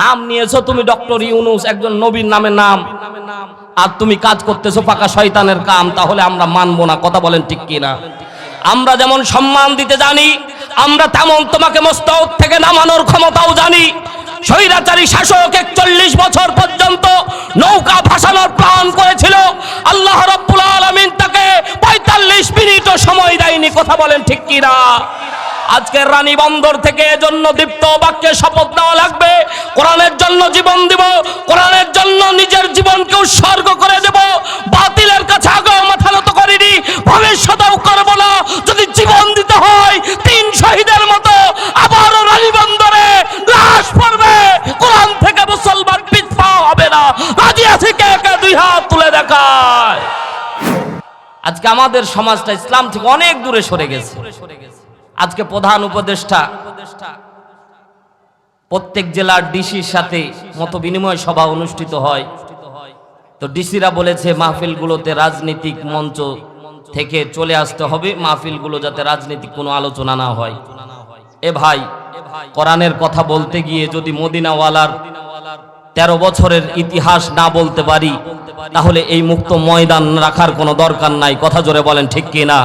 নাম নিয়েছো তুমি ডক্টর ইউনুস, একজন নবীর নামে নাম। আর তুমি কাজ করতেছো পাকা শয়তানের কাম, তাহলে আমরা মানবো না, কথা বলেন ঠিক কিনা? আমরা যেমন সম্মান দিতে জানি, আমরা তেমন তোমাকে মস্তক থেকে নামানোর ক্ষমতাও জানি। স্বৈরাচারী শাসক একচল্লিশ বছর পর্যন্ত নৌকা ভাসানোর প্ল্যান করেছিল। আল্লাহ রব্বুল আলমিন তাকে পঁয়তাল্লিশ মিনিটও সময় দেয়নি, কথা বলেন ঠিক কিনা? আজকের রানী বন্দর থেকে এজন্য দীপ্ত বাক্যে শপথ নেওয়া লাগবে। কোরআনের জন্য জীবন দিব, কোরআনের জন্য নিজের জীবনকে উৎসর্গ করে দেব। বাতিলের কাছে আগেও মাথা নত করিনি, ভবিষ্যতেও করব না। যদি জীবন দিতে হয়, তিন শহীদের মতো আবারও রানী বন্দরে লাশ পড়বে। কোরআন থেকে মুসলমান পিছপা হবে না। রাজি আছে কে কে, দুই হাত তুলে দেখায়। আজকে আমাদের সমাজটা ইসলাম থেকে অনেক দূরে সরে গেছে। আজকে প্রধান উপদেষ্টা, প্রত্যেক জেলার ডিসির সাথে মত বিনিময় সভা অনুষ্ঠিত হয়। তো ডিসিরা বলেছে, মাহফিলগুলোতে রাজনৈতিক মঞ্চ থেকে চলে আসতে হবে। মাহফিলগুলো যাতে রাজনৈতিক কোনো আলোচনা না হয়। এ ভাই, কোরআনের কথা বলতে গিয়ে যদি মদিনাওয়ালার তেরো বছরের ইতিহাস না বলতে পারি, তাহলে এই মুক্ত ময়দান রাখার কোনো দরকার নাই। কথা জোরে বলেন, ঠিক কিনা?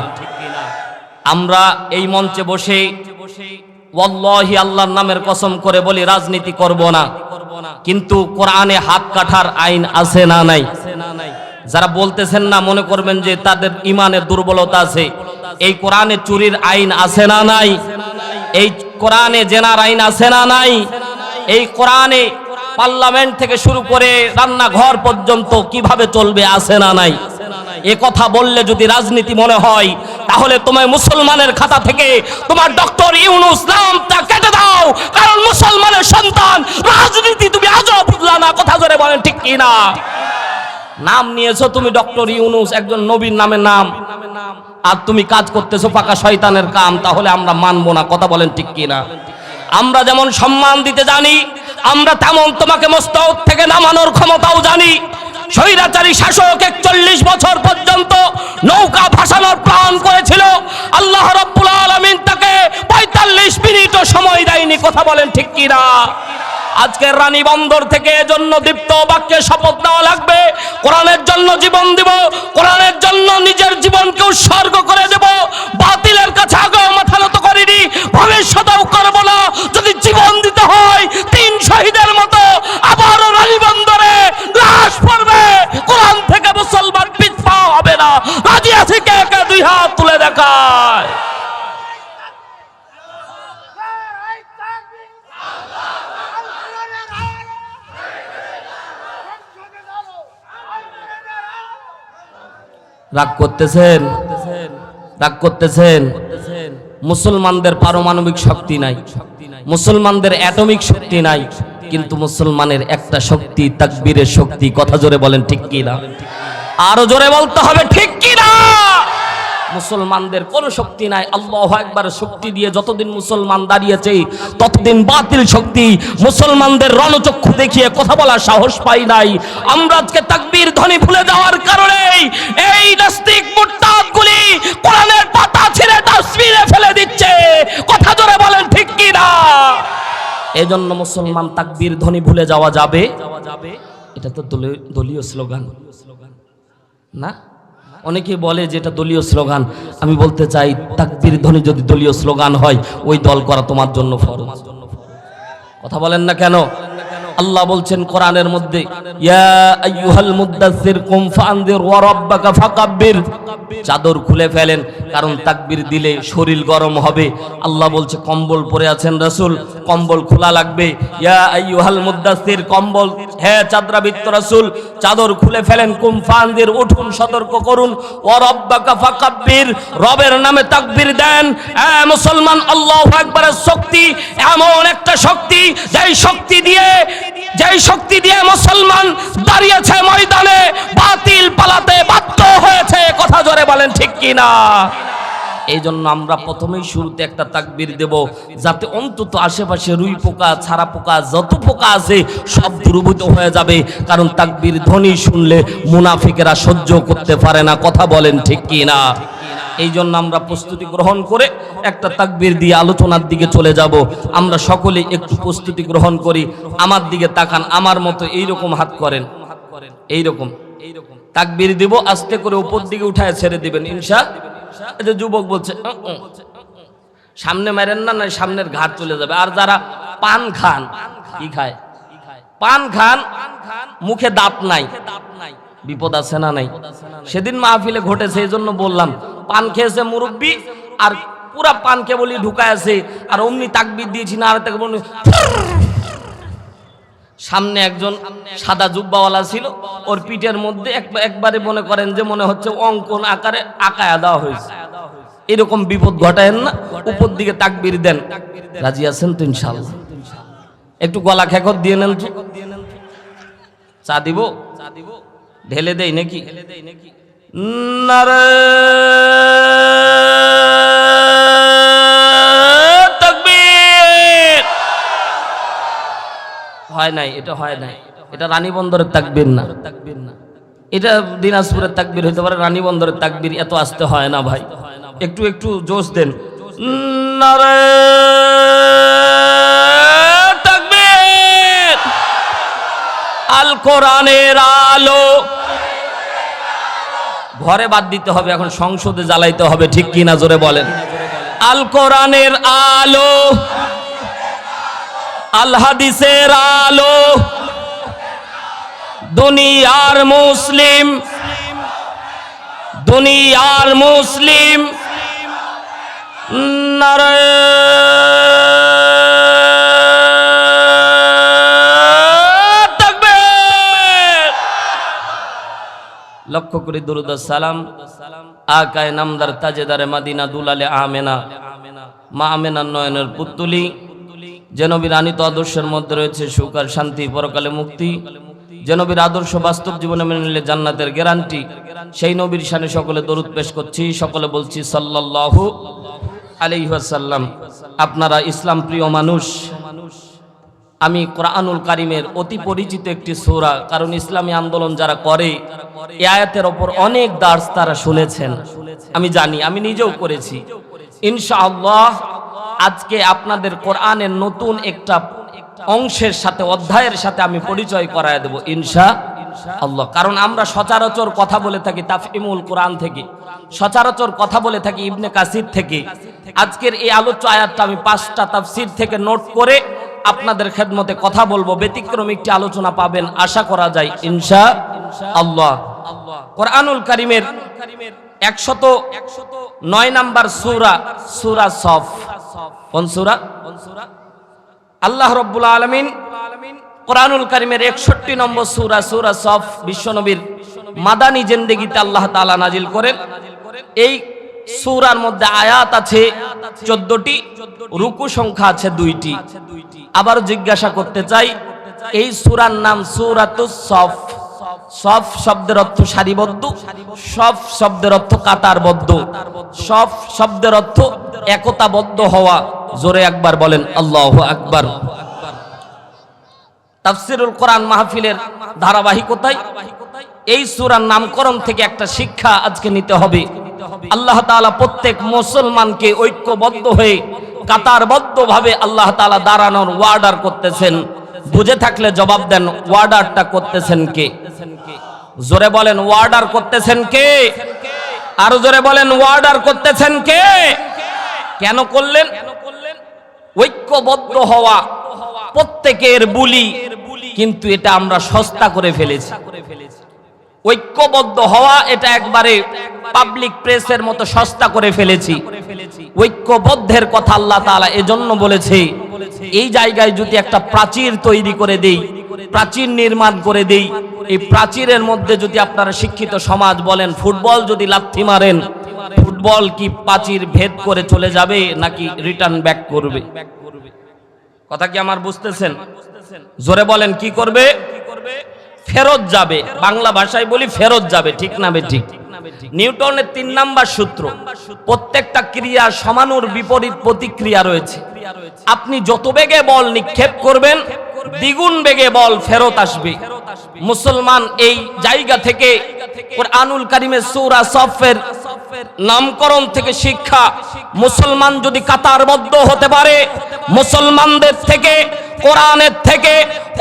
আমরা এই মঞ্চে বসে ওয়াল্লাহি আল্লাহর নামের কসম করে বলি, রাজনীতি করব না। কিন্তু কোরআনে হাত কাঠার আইন আছে না নাই? যারা বলতেছেন না, মনে করবেন যে তাদের ইমানের দুর্বলতা আছে। এই কোরআনে চুরির আইন আছে না নাই? এই কোরআনে জেনার আইন আছে না নাই? এই কোরআনে পার্লামেন্ট থেকে শুরু করে রান্নাঘর পর্যন্ত কীভাবে চলবে আছে না নাই? এ কথা বললে যদি রাজনীতি মনে হয় তাহলে তোমায় মুসলমানের খাতা থেকে তোমার ডক্টর ইউনুস নামটা কেটে দাও। কারণ মুসলমানের সন্তান, রাজনীতি তুমি আজও বুঝলা না, কথা ধরে বলেন ঠিক কি না? নাম নিয়েছো তুমি ডক্টর ইউনুস, একজন নবীর নামে নাম। আর তুমি কাজ করতেছো পাকা শয়তানের কাম, তাহলে আমরা মানবো না, কথা বলেন ঠিক কি না? আমরা যেমন সম্মান দিতে জানি, আমরা তেমন তোমাকে মস্তক থেকে নামানোর ক্ষমতাও জানি। স্বৈরাচারী শাসক একচল্লিশ বছর পর্যন্ত নৌকা ভাসানোর প্ল্যান করেছিল। আল্লাহ রব্বুল আলমিন তাকে পঁয়তাল্লিশ মিনিটও সময় দেয়নি। কথা বলেন ঠিক কিনা? আজকের রানী বন্দর থেকে এজন্য দীপ্ত বাক্যে শপথ নেওয়া লাগবে। কোরআনের জন্য জীবন দিব, কোরআনের জন্য নিজের জীবনকে উৎসর্গ করে দেব। বাতিলের কাছে আগেও মাথা নত করিনি। ভবিষ্যতেও করব না। যদি জীবন দিতে হয়, তিন শহীদের মতো আবারও রানী বন্দরে লাশ পড়বে কোরআন থেকে মুসলমান পিছপা হবে না রাজি আছে কে কে দুই হাত তুলে দেখায়। রাগ করতেছেন? রাগ করতেছেন? মুসলমানদের পারমাণবিক শক্তি নাই। মুসলমানদের অ্যাটমিক শক্তি নাই, কিন্তু মুসলমানের একটা শক্তি, তাকবীরের শক্তি। কথা জোরে বলেন ঠিক কি না আরও জোরে বলতে হবে ঠিক কি না মুসলমানদের কোনো শক্তি নাই। আল্লাহ একবার শক্তি দিয়ে যতদিন মুসলমান দাঁড়িয়েছে, ততদিন বাতিল শক্তি মুসলমানদের রণচক্ষু দেখিয়ে কথা বলার সাহস পাই নাই। আমরা আজকে তাকবীর ধ্বনি ভুলে যাওয়ার কারণে এই নাস্তিক মুরতাদগুলি কোরআনের পাতা ছিঁড়ে ডাস্টবিনে ফেলে দিচ্ছে। কথা জোরে বলেন, ঠিক কি না? এজন্য মুসলমান তাকবীর ধ্বনি ভুলে যাওয়া যাবে। এটা তো দলীয় স্লোগান। না? অনেকে বলে যে এটা দলীয় স্লোগান। আমি বলতে চাই তাকবীর ধ্বনি যদি দলীয় স্লোগান হয়, ওই দল করা তোমার জন্য ফরজ। কথা বলেন না কেন? আল্লাহ বলছেন কোরআনের মধ্যে, ইয়া ফাকাব্বির। চাদর খুলে ফেলেন, কারণ তাকবীর দিলে শরীর গরম হবে। আল্লাহ বলছে, কম্বল পরে আছেন রাসূল, কম্বল খোলা লাগবে। ইয়া আইয়ুহাল মুদ্দাসসির কম্বল। হ্যাঁ চাদরাবৃত্ত রাসূল, চাদর খুলে ফেলেন, কুম ফানদির, উঠুন, সতর্ক করুন। ওয়া ফাকাব্বির, রবের নামে তাকবীর দেন। মুসলমান, আল্লাহু আকবারের শক্তি, এমন একটা শক্তি, যেই শক্তি দিয়ে যেই শক্তি দিয়ে মুসলমান দাঁড়িয়েছে ময়দানে, বাতিল পালাতে বাধ্য হয়েছে। কথা জোরে বলেন, ঠিক কি না এই জন্য আমরা প্রথমেই শুরুতে একটা তাকবীর দেব, যাতে অন্তত আশেপাশে রুই পোকা ছাড়া পোকা, যত পোকা আছে, সব দূরভূত হয়ে যাবে। কারণ তাকবীর ধ্বনি শুনলে মুনাফিকেরা সহ্য করতে পারে না। কথা বলেন, ঠিক কি না এই জন্য আমরা প্রস্তুতি গ্রহণ করে একটা তাকবীর দিয়ে আলোচনার দিকে চলে যাব। আমরা সকলেই একটু প্রস্তুতি গ্রহণ করি। আমার দিকে তাকান, আমার মতো এইরকম হাত করেন। এইরকম। এইরকম তাকবীর দিব, আস্তে করে উপর দিকে উঠায় ছেড়ে দিবেন। ইনশা যে যুবক বলছে। সামনে মারেন না না সামনের ঘাট চলে যাবে। আর যারা পান খান, কি খায়? পান খান, মুখে দাঁত নাই। বিপদ আছে না নাই? সেদিন মাহফিলে ঘটেছে এই জন্য বললাম পান খেয়েছে মুরব্বী, আর পুরা পান কেবলই ঢুকায় আছে, আর অমনি তাকবির দিয়েছি, না আর তাকে সামনে একজন সাদা জুব্বাওয়ালা ছিল, ওর পিঠের মধ্যে একবারে মনে করেন যে মনে হচ্ছে অঙ্কন আকারে আঁকায়া দেওয়া হয়েছে। এরকম বিপদ ঘটায়েন না, উপর দিকে তাকবির দেন। রাজি আছেন তো ইনশাল্লাহ একটু গলা খেকর দিয়ে নেন তো। চা দিব? ঢেলে দেই নাকি? নারে তাকবীর। হয় নাই, এটা হয় নাই। এটা রানী বন্দরের তাকবীর না। এটা দিনাজপুরের তাকবীর হইতে পারে, রানী বন্দরের তাকবীর এত আসতে হয় না ভাই। একটু একটু জোশ দেন। নারে তাকবীর। আল কোরআনের আলো ঘরে বাদ দিতে হবে, এখন সংসদে জ্বালাইতে হবে, ঠিক কিনা জোরে বলেন। আল কোরআনের আলো, আল হাদিসের আলো, দুনিয়ার মুসলিম দুনিয়ার মুসলিম নারায়ণ তাকবীর লক্ষ্য করে দরুদ সালাম। আকায় নামদার তাজেদারে মাদিনা দুলালে আমেনা। মা আমেনার নয়নের পুতুলি যে আনিত আদর্শের মধ্যে রয়েছে সুখ আর শান্তি, পরকালে মুক্তি। যে আদর্শ বাস্তব জীবনে মেনে নিলে জান্নাতের গ্যারান্টি। সেই নবীর সানে সকলে দরুদ পেশ করছি। সকলে বলছি সাল্লাল্লাহু আলাইহি ওয়াসাল্লাম, আপনারা ইসলাম প্রিয় মানুষ আমি কোরআনুল কারিমের অতি পরিচিত একটি সূরা, কারণ ইসলামী আন্দোলন যারা করে, এ আয়াতের ওপর অনেক দার্স তারা শুনেছেন। আমি জানি, আমি নিজেও করেছি। ইনশাআল্লাহ, আজকে আপনাদের কোরআনের নতুন একটা অংশের সাথে, অধ্যায়ের সাথে আমি পরিচয় করায় দেব ইনশা আল্লাহ কারণ আমরা সচরাচর কথা বলে থাকি তাফিমুল কোরআন থেকে, সচরাচর কথা বলে থাকি ইবনে কাসির থেকে। আজকের এই আলোচ্য আয়াতটা আমি পাঁচটা তাফসির থেকে নোট করে আপনাদের খেদমতে কথা বলব, ব্যতিক্রম একটি আলোচনা পাবেন, আশা করা যায়, ইনশা আল্লাহ। কোরআনুল কারিমের একশত নয় নাম্বার সুরা সুরা সফ। সুরা? আল্লাহ রব্বুল আলমিন কোরআনুল কারিমের একষট্টি নম্বর সুরা সুরা সফ, বিশ্বনবীর মাদানী জেন্দেগিতে আল্লাহ তাআলা নাজিল করেন। এই সুরার মধ্যে আয়াত আছে চোদ্দটি, রুকু সংখ্যা আছে দুইটি। আবার জিজ্ঞাসা করতে চাই, এই সুরার নাম সুরাতুস সফ। সফ শব্দের অর্থ সারিবদ্ধ, সফ শব্দের অর্থ কাতারবদ্ধ। সফ শব্দের অর্থ একতাবদ্ধ হওয়া। জোরে একবার বলেন, আল্লাহ আকবার। তাফসিরুল কোরআন মাহফিলের ধারাবাহিকতায় এই সূরার নামকরণ থেকে একটা শিক্ষা আজকে নিতে হবে। আল্লাহ তাআলা প্রত্যেক মুসলমানকে ঐক্যবদ্ধ হয়ে কাতারবদ্ধ ভাবে আল্লাহ তালা দাঁড়ানোর ওয়ার্ডার করতেছেন। বুঝে থাকলে জবাব দেন ওয়ার্ডারটা করতেছেন কে? জোরে বলেন ওয়ার্ডার করতেছেন কে? আরও জোরে বলেন ওয়ার্ডার করতেছেন কে? কেন করলেন? ঐক্যবদ্ধ হওয়া প্রত্যেকের বুলি, কিন্তু এটা আমরা সস্তা করে ফেলেছি। ঐক্যবদ্ধ হওয়া এটা একবারে পাবলিক প্রেসের মতো সস্তা করে ফেলেছি। ঐক্যবদ্ধের কথা আল্লাহ তাআলা এজন্য বলেছে, এই জায়গায় যদি একটা প্রাচীর তৈরি করে দেই, প্রাচীর নির্মাণ করে দেই, এই প্রাচীরের মধ্যে যদি আপনারা শিক্ষিত সমাজ বলেন, ফুটবল যদি লাথি মারেন, ফুটবল কি প্রাচীর ভেদ করে চলে যাবে নাকি রিটার্ন ব্যাক করবে? কথা কি আমার বুঝতেছেন? জোরে বলেন, কি করবে? ফেরত যাবে। বাংলা ভাষায় বলি ফেরত যাবে, ঠিক না বে ঠিক? নিউটনের তিন নাম্বার সূত্র, প্রত্যেকটা ক্রিয়া সমানুর বিপরীত প্রতিক্রিয়া রয়েছে। আপনি যত বেগে বল নিক্ষেপ করবেন, দ্বিগুণ বেগে বল ফেরত আসবে। মুসলমান এই জায়গা থেকে আনুল কারিমের সৌরা সফের নামকরণ থেকে শিক্ষা, মুসলমান যদি কাতারবদ্ধ হতে পারে, মুসলমানদের থেকে কোরআনের থেকে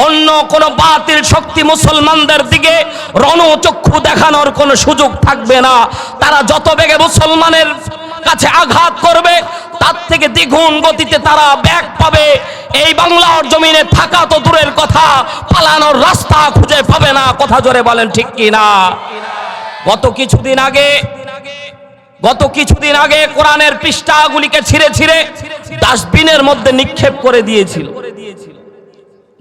অন্য কোন বাতিল শক্তি মুসলমানদের দিকে রণচক্ষু দেখানোর কোনো সুযোগ থাকবে না। তারা যত বেগে মুসলমানের কাছে আঘাত করবে, তার থেকে দ্বিগুণ গতিতে তারা ব্যাগ পাবে। এই বাংলার জমিনে থাকা তো দূরের কথা, পালানোর রাস্তা খুঁজে পাবে না। কথা জোরে বলেন ঠিক কি না? গত কিছুদিন আগে, গত কিছুদিন আগে কোরআনের পৃষ্ঠাগুলিকে ছিঁড়ে ছিঁড়ে ডাস্টবিনের মধ্যে নিক্ষেপ করে দিয়েছিল।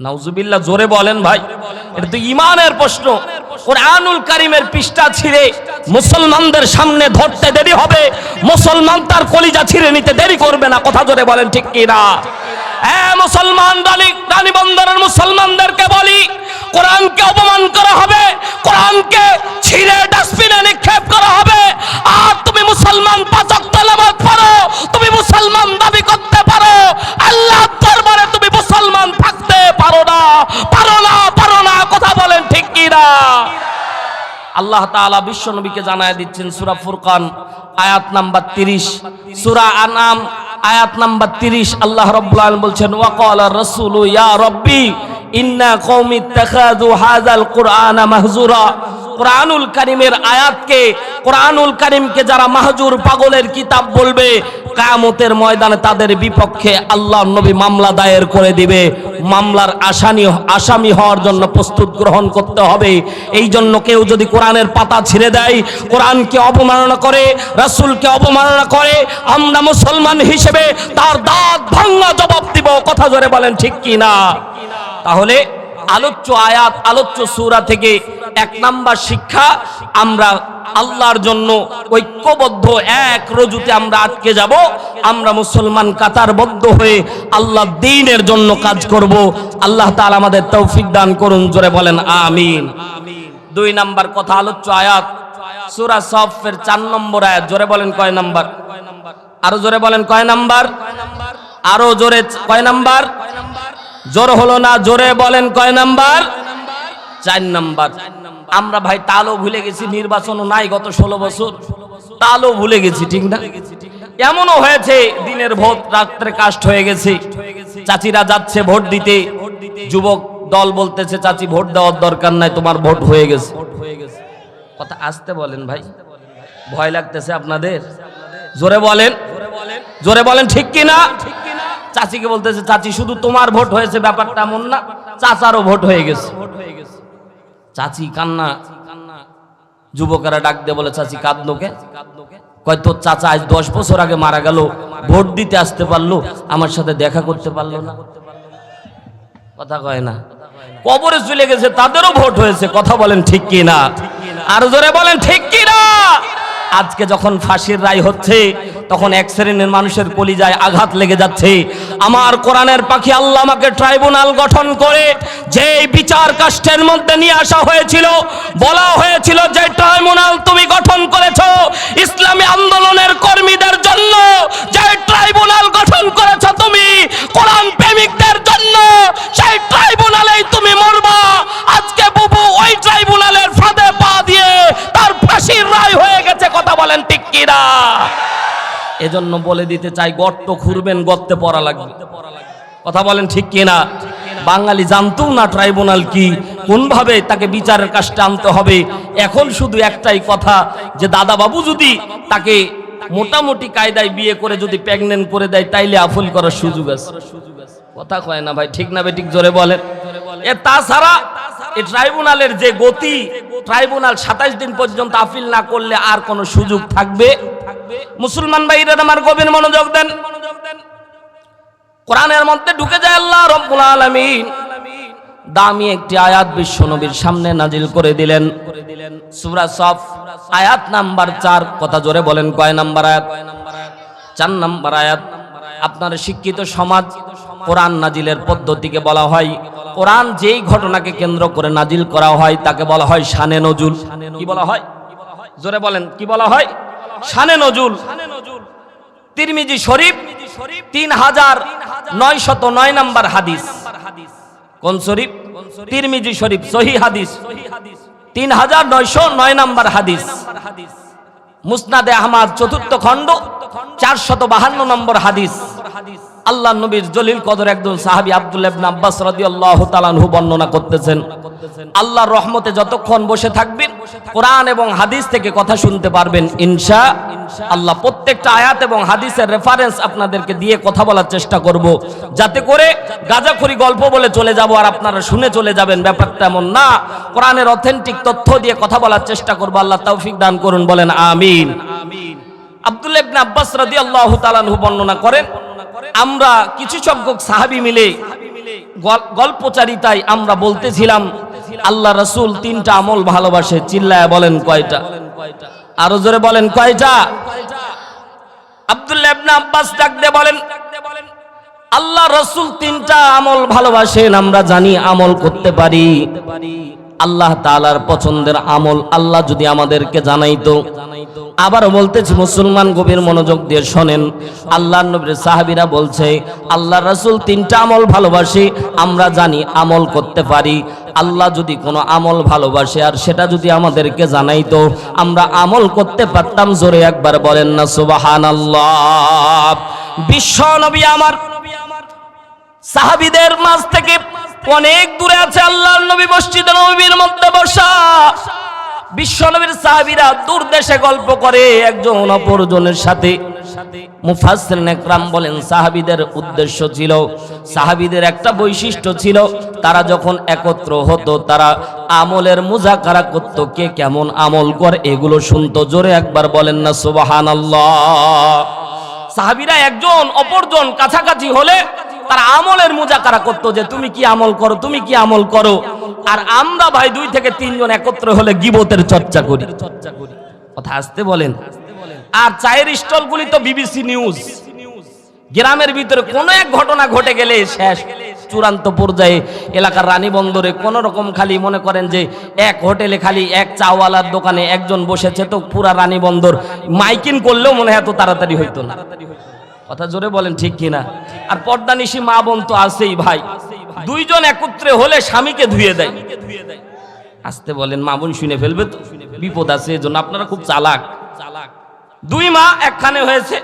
নাউজুবিল্লাহ, জোরে বলেন ভাই। এটা তো ইমানের প্রশ্ন। কোরআনুল কারিমের পৃষ্ঠা ছিঁড়ে মুসলমানদের সামনে ধরতে দেরি হবে। মুসলমান তার কলিজা ছিঁড়ে নিতে দেরি করবে না। কথা জোরে বলেন, ঠিক কি না হ্যাঁ মুসলমান মুসলমানদেরকে বলি অপমান করা হবে, কোরআনকে ছিঁড়ে ডাস্টবিনে নিক্ষেপ করা হবে। আর তুমি মুসলমান পাচক তালাবাদ তুমি মুসলমান দাবি করতে পারো। আল্লাহ দরবারে আল্লাহ তাআলা বিশ্ব নবীকে জানায় দিচ্ছেন সুরা ফুরকান, আয়াত নাম্বার তিরিশ। সুরা আনাম আয়াত নাম্বার 30 আল্লাহ রাব্বুল বলছেন ওয়াকালা রসুল, ইয়া রব্বি, ইন্না কৌমি ইত্তাখাযু হাজাল কুরআনা মাহজুরা কোরআনুল কারিমের আয়াতকে, কোরআনুল কারিমকে যারা মাহজুর পাগলের কিতাব বলবে, কায়ামতের ময়দানে তাদের বিপক্ষে আল্লাহ নবী মামলা দায়ের করে দিবে। মামলার আসামি আসামি হওয়ার জন্য প্রস্তুত গ্রহণ করতে হবে। এই জন্য কেউ যদি কোরআনের পাতা ছিঁড়ে দেয়, কোরআনকে অপমাননা করে, রাসূলকে অপমাননা করে, আমরা মুসলমান হিসেবে তার দাঁত ভাঙা জবাব দিব। কথা জোরে বলেন, ঠিক কি না তাহলে আলোচ্য আয়াত, আলোচ্য সূরা থেকে এক নাম্বার শিক্ষা আমরা আল্লাহর জন্য ঐক্যবদ্ধ এক রজুতে আমরা আটকে যাব। আমরা মুসলমান কাতারবদ্ধ হয়ে আল্লাহ দিনের জন্য কাজ করব। আল্লাহ তাআলা আমাদের তৌফিক দান করুন, জোরে বলেন আমিন। দুই নাম্বার কথা, আলোচ্য আয়াত, সূরা সফের চার নম্বর আয়াত, জোরে বলেন কয় নাম্বার? আরও জোরে বলেন কয় নাম্বার? আরও জোরে কয় নাম্বার? জোর হলো না, জোরে বলেন কয় নাম্বার? চার নাম্বার। আমরা ভাই তালও ভুলে গেছি, নির্বাচনও নাই গত ষোলো বছর। তালও ভুলে গেছি, ঠিক না? এমনও হয়েছে, দিনের ভোট রাত্রে কাস্ট হয়ে গেছে। চাচিরা যাচ্ছে ভোট দিতে। যুবক দল বলতেছে, চাচি, ভোট দেওয়ার দরকার নাই, তোমার ভোট হয়ে গেছে। কথা আসতে বলেন ভাই। ভয় লাগতেছে আপনাদের? জোরে বলেন। জোরে বলেন, ঠিক কি না চাচিকে বলতেছে, চাচি, শুধু তোমার ভোট হয়েছে, ব্যাপারটা এমন না, চাচারও ভোট হয়ে গেছে। চাচি কান্না, যুবকেরা ডাক দিয়ে বলে, চাচি কাঁদলোকে কয়, তোর চাচা আজ দশ বছর আগে মারা গেল, ভোট দিতে আসতে পারল, আমার সাথে দেখা করতে পারল না। কথা কয় না। কবরে চলে গেছে, তাদেরও ভোট হয়েছে, কথা বলেন ঠিক কি না আর জোরে বলেন, ঠিক কি না আজকে যখন ফাঁসির রায় হচ্ছে, তখন এক শ্রেণির মানুষের কলিজায় আঘাত লেগে যাচ্ছে। আমার কোরআনের পাখি আল্লাহ আমাকে ট্রাইব্যুনাল গঠন করে যে বিচার কাষ্টের মধ্যে নিয়ে আসা হয়েছিল, বলা হয়েছিল যে ট্রাইব্যুনাল তুমি গঠন করেছ ইসলামী আন্দোলনের কর্মীদের জন্য। যে ট্রাইব্যুনাল গঠন করেছ তুমি কোরআন প্রেমিকদের জন্য, সেই ট্রাইব্যুনালেই তুমি মরবা। আজকে বুবু ওই ট্রাইব্যুনালের ফাঁদে পা দিয়ে তার ফাঁসির রায় হয়ে গেছে কথা বলেন ঠিক কিনা? এজন্য বলে দিতে চাই, গর্ত খুঁড়বেন, গর্তে পড়া লাগবে। কথা বলেন ঠিক কিনা? বাঙালি জানতো না ট্রাইব্যুনাল কি, কোনভাবে তাকে বিচারের কাজটা আনতে হবে। এখন শুধু একটাই কথা, যে দাদা বাবু যদি তাকে মোটামুটি কায়দায় বিয়ে করে যদি প্রেগনেন্ট করে দেয়, তাইলে আফুল করার সুযোগ আছে। কথা কয় না ভাই, ঠিক না বেঠিক জোরে বলেন। এ তাছাড়া এই ট্রাইব্যুনালের যে গতি, ট্রাইব্যুনাল সাতাইশ দিন পর্যন্ত আপিল না করলে আর কোনো সুযোগ থাকবে? মুসলমান ভাইরা, আমার গভীর মনোযোগ দেন। কোরআনের মধ্যে ঢুকে যায় আল্লাহ রব্বুল আলামিন। দামি একটি আয়াত বিশ্ব নবীর সামনে নাজিল করে দিলেন। সূরা সফ, আয়াত নাম্বার চার, কথা জোরে বলেন, কয় নাম্বার আয়াত? চার নাম্বার আয়াত, আপনার শিক্ষিত সমাজ কোরআন নাজিলের পদ্ধতিকে বলা হয়। কোরআন যেই ঘটনাকে কেন্দ্র করে নাজিল করা হয়, তাকে বলা হয় শানে নজুল। কি বলা হয়? জোরে বলেন, কি বলা হয়? শানে নজুল। তিরমিজি শরীফ, তিন হাজার নয় শত নয় নাম্বার হাদিস। কোন শরীফ? তিরমিজি শরীফ, সহি হাদিস। তিন হাজার নয়শো নয় নাম্বার হাদিস। মুসনাদে আহমাদ চতুর্থ খণ্ড, চারশত বাহান্ন নম্বর হাদিস। আল্লাহ নবীর জলিল কদর একজন সাহাবী আব্দুল ইবনে আব্বাস রাদিয়াল্লাহু তাআলা আনহু বর্ণনা করতেছেন। আল্লাহর রহমতে যতক্ষণ বসে থাকবেন, কোরআন এবং হাদিস থেকে কথা শুনতে পারবেন, ইনশা আল্লাহ প্রত্যেকটা আয়াত এবং হাদিসের রেফারেন্স আপনাদেরকে দিয়ে কথা বলার চেষ্টা করব। যাতে করে গাজাখুরি গল্প বলে চলে যাব আর আপনারা শুনে চলে যাবেন, ব্যাপারটা এমন না। কোরআনের অথেন্টিক তথ্য দিয়ে কথা বলার চেষ্টা করব, আল্লাহ তৌফিক দান করুন, বলেন আমিন। আব্দুল ইবনে আব্বাস রাদিয়াল্লাহু তাআলা আনহু বর্ণনা করেন আমরা কিছু সংখ্যক সাহাবী মিলে গল- গল্পচারিতায় আমরা বলতেছিলাম আল্লাহ রাসূল তিনটা আমল ভালোবাসে চিল্লায় বলেন কয়টা? আরও জোরে বলেন কয়টা? আব্দুল্লাহ আব্বাস ডাক দিয়ে বলেন আল্লাহ রসুল তিনটা আমল ভালোবাসেন আমরা জানি আমল করতে পারি। আল্লাহ তালার পছন্দের আমল আল্লাহ যদি আমাদেরকে জানাইতো। আবার বলতেছি, মুসলমান গভীর মনোযোগ দিয়ে শোনেন। আল্লাহ নবীর সাহাবীরা বলছে, আল্লাহ রাসূল তিনটা আমল ভালোবাসে, আমরা জানি আমল করতে পারি। আল্লাহ যদি কোনো আমল ভালোবাসে আর সেটা যদি আমাদেরকে জানাইতো, আমরা আমল করতে পারতাম। জোরে একবার বলেন না, সুবহানাল্লাহ। বিশ্ব নবী আমার সাহাবিদের মাঝ থেকে অনেক দূরে আছে আল্লাহর নবী, মসজিদ নবীর মধ্যে বসা। বিশ্ব নবীর সাহাবিরা দূর দেশে গল্প করে, একজন অপরজনের সাথে। মুফাসসির নেকরাম বলেন, সাহাবিদের উদ্দেশ্য ছিল, সাহাবিদের একটা বৈশিষ্ট্য ছিল, তারা যখন একত্র হতো, তারা আমলের মুজাকারা করত, কে কেমন আমল করে, এগুলো শুনতো, জোরে একবার বলেন না, সুবহানাল্লাহ। সাহাবিরা একজন, অপরজন কাছাকাছি হলে তারা আমলের মুজাকারা করতো যে, তুমি কি আমল করো? তুমি কি আমল করো? আর আমরা ভাই দুই থেকে তিনজন একত্র হলে গিবতের চর্চা করি। কথা আসতে বলেন? আর চায়ের স্টলগুলি তো বিবিসি নিউজ। গ্রামের ভিতরে কোনো এক ঘটনা ঘটে গেলে শেষ চূড়ান্ত পর্যায়ে এলাকার রানী বন্দরে কোন রকম খালি মনে করেন যে, এক হোটেলে খালি এক চাওয়ালার দোকানে একজন বসেছে। তো পুরা রানী বন্দর মাইকিং করলেও মনে হয় এত তাড়াতাড়ি হইতো না। কথা জোরে বলেন ঠিক কিনা? আর পর্দা নিশি মা বোন তো আছেই ভাই। দুইজন একত্রে হলে স্বামীকে ধুয়ে দেয়। আসতে বলেন, মা বোন শুনে ফেলবে তো। বিপদ আছে, এজন্য আপনারা খুব চালাক। চালাক দুই মা একখানে হয়েছে।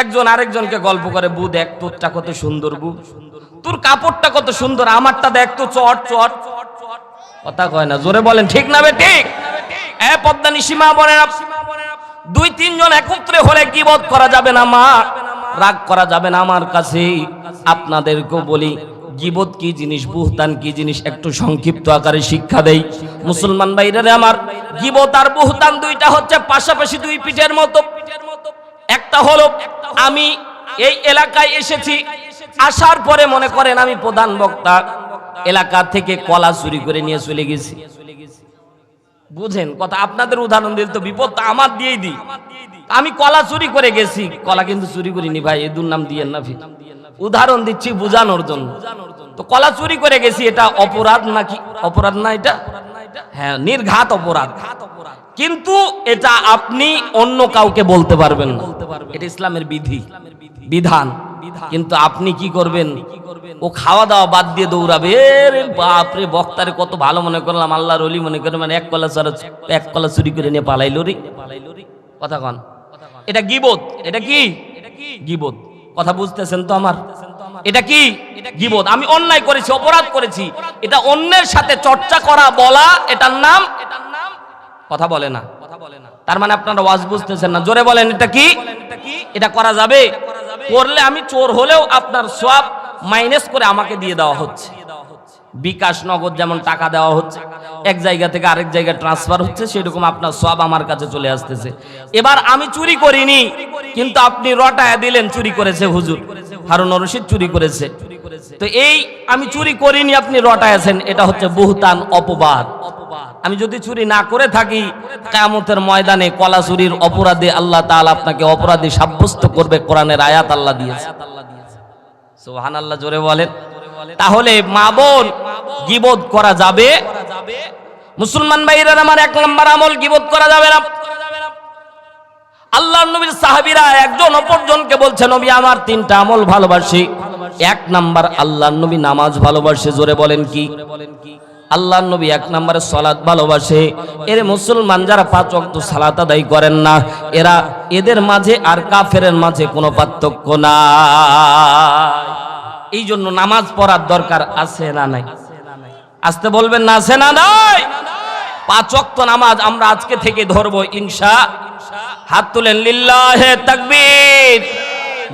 একজন আরেকজনকে গল্প করে বু দেখ, তোরটা কত সুন্দর বু তোর কাপড়টা কত সুন্দর, আমারটা দেখ তো চট চট। কথা কয় না, জোরে বলেন, ঠিক না বে, ঠিক? এ পদ্মা নিশিমা বলে না দুই তিনজন একত্রে হলে কি বোধ করা যাবে না মা। রাগ করা যাবে না আমার কাছে। আপনাদেরকেও বলি, গিবত কি জিনিস, বুহতান কি জিনিস, একটু সংক্ষিপ্ত আকারে শিক্ষা দেই। মুসলমান ভাইরা আমার, গিবত আর বুহতান দুইটা হচ্ছে পাশাপাশি দুই পিঠের মতো। একটা হলো, আমি এই এলাকায় এসেছি, আসার পরে মনে করেন আমি প্রধান বক্তা। এলাকা থেকে কলা চুরি করে নিয়ে চলে গেছি। বুঝেন, কথা আপনাদের উদাহরণ দিল তো বিপদ তো আমার দিয়েই দিই। আমি কলা চুরি করে গেছি। কলা কিন্তু চুরি করিনি ভাই, এ দুর নাম দিয়েন না ফির। উদাহরণ দিচ্ছি বুঝানোর জন্য। তো কলা চুরি করে গেছি, এটা অপরাধ নাকি অপরাধ না এটা? হ্যাঁ নির্ঘাত অপরাধ। কিন্তু এটা আপনি অন্য কাউকে বলতে পারবেন এটা ইসলামের বিধি, বিধান। কিন্তু আপনি কি করবেন? ও খাওয়া দাওয়া বাদ দিয়ে দৌড়াবে। বাপরে বক্তারে কত ভালো মনে করলাম, আল্লাহর অলি মনে করে মানে এক কলা চড়া, এক কলা চুরি করে নিয়ে পালাইলো রে। কথা কন। এটা গিবত। এটা কি? গিবত। কথা বুঝতেছেন তো আমার? এটা কি? গিবত। আমি অন্যায় করেছি, অপরাধ করেছি। এটা অন্যের সাথে চর্চা করা, বলা, এটার নাম কথা বলে না। তার মানে আপনারা ওয়াজ বুঝতেছেন না। জোরে বলেন, এটা কি? এটা করা যাবে? করলে আমি চোর হলেও আপনার সব মাইনাস করে আমাকে দিয়ে দেওয়া হচ্ছে। বিকাশ, নগদ যেমন টাকা দেওয়া হচ্ছে, এক জায়গা থেকে আরেক জায়গায় ট্রান্সফার হচ্ছে, সেরকম আপনার সব আমার কাছে চলে আসতেছে। এবার আমি চুরি করিনি, কিন্তু আপনি রটায় দিলেন, চুরি করেছে হুজুর। হারুন রশিদ চুরি করেছে। তো এই আমি চুরি করিনি, আপনি রটায় আছেন এটা হচ্ছে বহুতান অপবাদ। আমি যদি চুরি না করে থাকি, কেয়ামতের ময়দানে কলা চুরির অপরাধে আল্লাহ তাআলা আপনাকে অপরাধী সাব্যস্ত করবে কোরআনের আয়াত আল্লাহ দিয়েছে। সোহান আল্লাহ জোরে বলেন। তাহলে মা বোন গিবত করা যাবে? মুসলমান ভাইরা আমার এক নম্বর আমল, গিবত করা যাবে না। আল্লাহ নবীর সাহাবীরা একজন অপরজনকে বলছে, নবী, আমার তিনটা আমল ভালোবাসি। এক নাম্বার আল্লাহ নবী নামাজ ভালোবাসে, জোরে বলেন কি বলেন কি? আল্লাহ নবী এক নম্বরে সলাৎ ভালোবাসে। এর মুসলমান যারা পাঁচ অক্ত সালাত আদায় করেন না, এরা এদের মাঝে আর কাফেরের মাঝে কোনো পার্থক্য না এই জন্য নামাজ পড়ার দরকার আছে না নাই? আসতে বলবেন না, আছে না নাই? পাঁচ অক্ত নামাজ আমরা আজকে থেকে ধরবো ইনশা। হাত তুলেন, লিল্লাহে তাকবীর।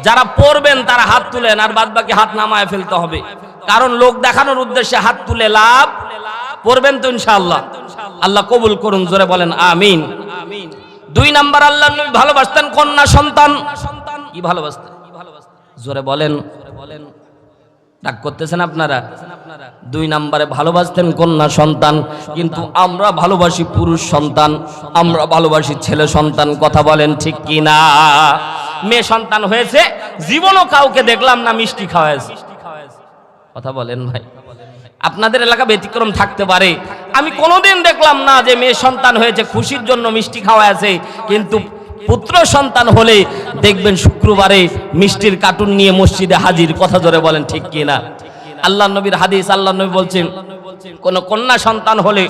যারা পড়বেন তারা হাত তুলেন, আর বাদ বাকি হাত নামায় ফেলতে হবে। কারণ লোক দেখানোর উদ্দেশ্যে হাত তুলে লাভ পড়বেন তো ইনশাআল্লাহ। আল্লাহ কবুল করুন, জোরে বলেন, আমিন। দুই নাম্বার, আল্লাহ নবী ভালোবাসতেন কন্যা সন্তান। কি ভালোবাসতেন? জোরে বলেন। বলেন ডাক করতেছেন আপনারা? দুই নাম্বারে, ভালোবাসতেন কন্যা সন্তান, কিন্তু আমরা ভালোবাসি পুরুষ সন্তান, আমরা ভালোবাসি ছেলে সন্তান, কথা বলেন ঠিক কি না মেয়ে সন্তান হয়েছে, জীবনও কাউকে দেখলাম না, মিষ্টি খাওয়াইছে। কথা বলেন ভাই। আপনাদের এলাকা ব্যতিক্রম থাকতে পারে। আমি কোনোদিন দেখলাম না যে মেয়ে সন্তান হয়েছে, খুশির জন্য মিষ্টি খাওয়া আছে, কিন্তু পুত্র সন্তান হলে দেখবেন শুক্রবারে মিষ্টির কার্টুন নিয়ে মসজিদে হাজির। কথা ধরে বলেন, ঠিক কি না? আল্লাহ নবীর হাদিস, আল্লাহ নবী বলছেন, কোন কন্যা সন্তান হলে,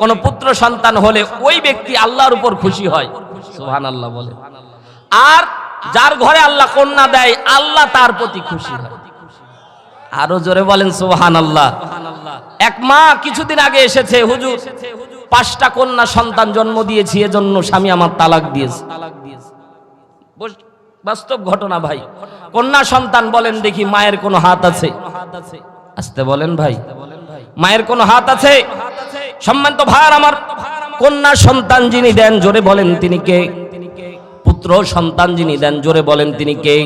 কোন পুত্র সন্তান হলে ওই ব্যক্তি আল্লাহর উপর খুশি হয়। সুহান আল্লাহ বলে আর যার ঘরে আল্লাহ কন্যা দেয়, আল্লাহ তার প্রতি খুশি হয়। আরও জোরে বলেন সুহান আল্লাহ এক মা কিছুদিন আগে এসেছে, হুজুর, পাঁচটা কন্যা সন্তান জন্ম দিয়েছি, এজন্য স্বামী আমার তালাক দিয়েছে। বাস্তব ঘটনা ভাই। কন্যা সন্তান বলেন, দেখি মায়ের কোনো হাত আছে? আসতে বলেন ভাই। মায়ের কোনো হাত আছে? সম্মানিত ভাইয়ার আমার কন্যা সন্তান যিনি দেন, জোরে বলেন তিনি কে? পুত্র সন্তান যিনি দেন, জোরে বলেন তিনি কে?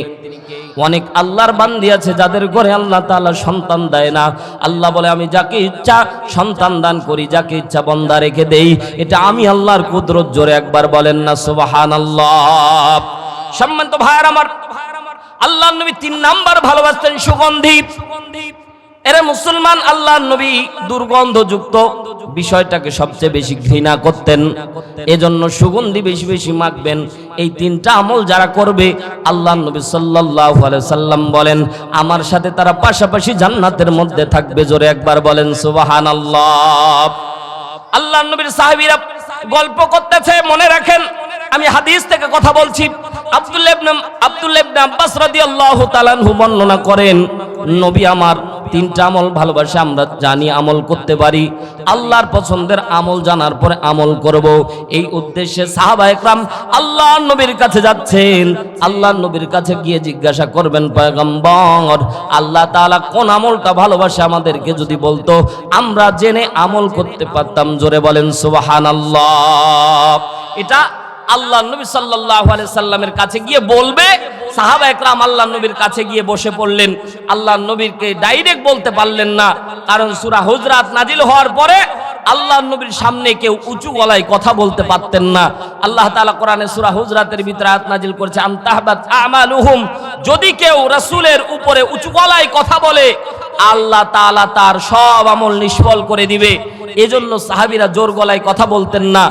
অনেক আল্লাহর বান্দি আছে যাদের ঘরে আল্লাহ তাআলা সন্তান দেয় না। আল্লাহ বলে, আমি যাকে ইচ্ছা সন্তান দান করি, যাকে ইচ্ছা বন্দা রেখে দেই। এটা আমি আল্লাহর কুদরত জোরে একবার বলেন না সুবাহান আল্লাহ সম্মান তো ভাইয়ার আমার আল্লাহ নবী তিন নাম্বার ভালোবাসতেন সুগন্ধি। এরা মুসলমান আল্লাহ নবী দুর্গন্ধযুক্ত। বিষয়টাকে সবচেয়ে বেশি ঘৃণা করতেন। এজন্য সুগন্ধি বেশি বেশি মাখবেন। এই তিনটা আমল যারা করবে আল্লাহ নবী সাল্লাল্লাহু আলাইহি সাল্লাম বলেন, আমার সাথে তারা পাশাপাশি জান্নাতের মধ্যে থাকবে। জোরে একবার বলেন, সুবহানাল্লাহ। আল্লাহ নবীর সাহাবীরা গল্প করতেছে, মনে রাখেন, আমি হাদিস থেকে কথা বলছি। আব্বাস রাদিয়াল্লাহু তাআলা বর্ণনা করেন, নবী আমার, তিনটা আমল ভালোবাসে, আমরা জানি আমল করতে পারি। আল্লাহর পছন্দের আমল জানার পরে আমল করব। এই উদ্দেশ্যে সাহাবা একরাম আল্লাহ নবীর কাছে যাচ্ছেন। আল্লাহ নবীর কাছে গিয়ে জিজ্ঞাসা করবেন, পয়গম্বর, আল্লাহ তাআলা কোন আমলটা ভালোবাসে আমাদেরকে যদি বলতো? আমরা জেনে আমল করতে পারতাম, জোরে বলেন, সুবহানাল্লাহ। এটা আল্লাহ নবী আলাইহি সাল্লামের কাছে গিয়ে বলবে, সাহাবা একরাম আল্লাহ নবীর কাছে গিয়ে বসে পড়লেন। আল্লাহ নবীরকে ডাইরেক্ট বলতে পারলেন না, কারণ সুরা হুজরাত নাজিল হওয়ার পরে আল্লাহ নবীর সামনে কেউ উঁচু গলায় কথা বলতে পারতেন না। আল্লাহ তালা কোরআনে সুরা হুজরাতের ভিতরে আয়াত নাজিল করেছে আনতাহবাত আমালুহুম, যদি কেউ রাসূলের উপরে উঁচু গলায় কথা বলে আল্লাহ তালা তার সব আমল নিষ্ফল করে দিবে। এজন্য সাহাবীরা জোর গলায় কথা বলতেন না।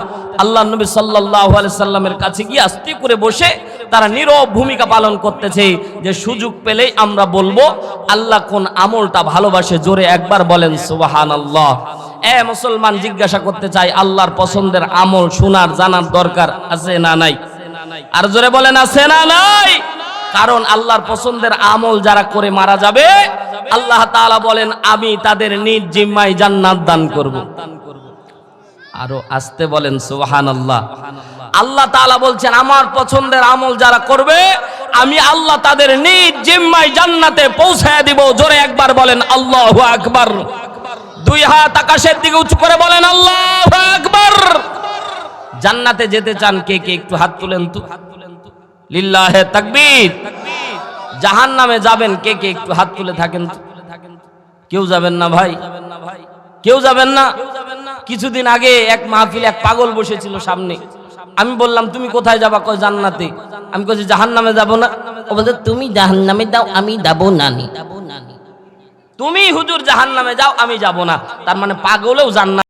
আল্লাহ নবী আলাইহি সাল্লামের কাছে গিয়ে আস্তে করে বসে তারা নীরব ভূমিকা পালন করতেছে যে সুযোগ পেলেই আমরা বলব, আল্লাহ কোন আমলটা ভালোবাসে? জোরে একবার বলেন সুবাহান আল্লাহ এ মুসলমান, জিজ্ঞাসা করতে চাই, আল্লাহর পছন্দের আমল, শোনার, জানার দরকার আছে না নাই? আর জোরে বলেন, আছে না নাই? কারণ আল্লাহর পছন্দের আমল যারা করে মারা যাবে, আল্লাহ তাআলা বলেন, আমি তাদের নিজ জিম্মায় জান্নাত দান করব। আরও আসতে বলেন সুবহান আল্লাহ আল্লাহ তাআলা বলছেন, আমার পছন্দের আমল যারা করবে, আমি আল্লাহ তাদের নিজ জিম্মায় জান্নাতে পৌঁছায় দিব। জোরে একবার বলেন, আল্লাহু আকবার। দুই হাত আকাশের দিকে উঁচু করে বলেন, আল্লাহু আকবার। জান্নাতে যেতে চান কে কে একটু হাত তুলেন তো। লিল্লাহে তাকবীর। জাহান নামে যাবেন কে কে একটু হাত তুলে থাকেন কেউ যাবেন না ভাই। কেউ যাবেন না। কিছুদিন আগে এক মাহফিল এক পাগল বসেছিল সামনে। আমি বললাম, তুমি কোথায় যাবা? কয়, জান্নাতে। আমি কইছি জাহান নামে যাব না। ও বলছে, তুমি জাহান নামে দাও আমি যাব নানি তুমি হুজুর জাহান নামে যাও, আমি যাব না। তার মানে পাগলেও জান্নাত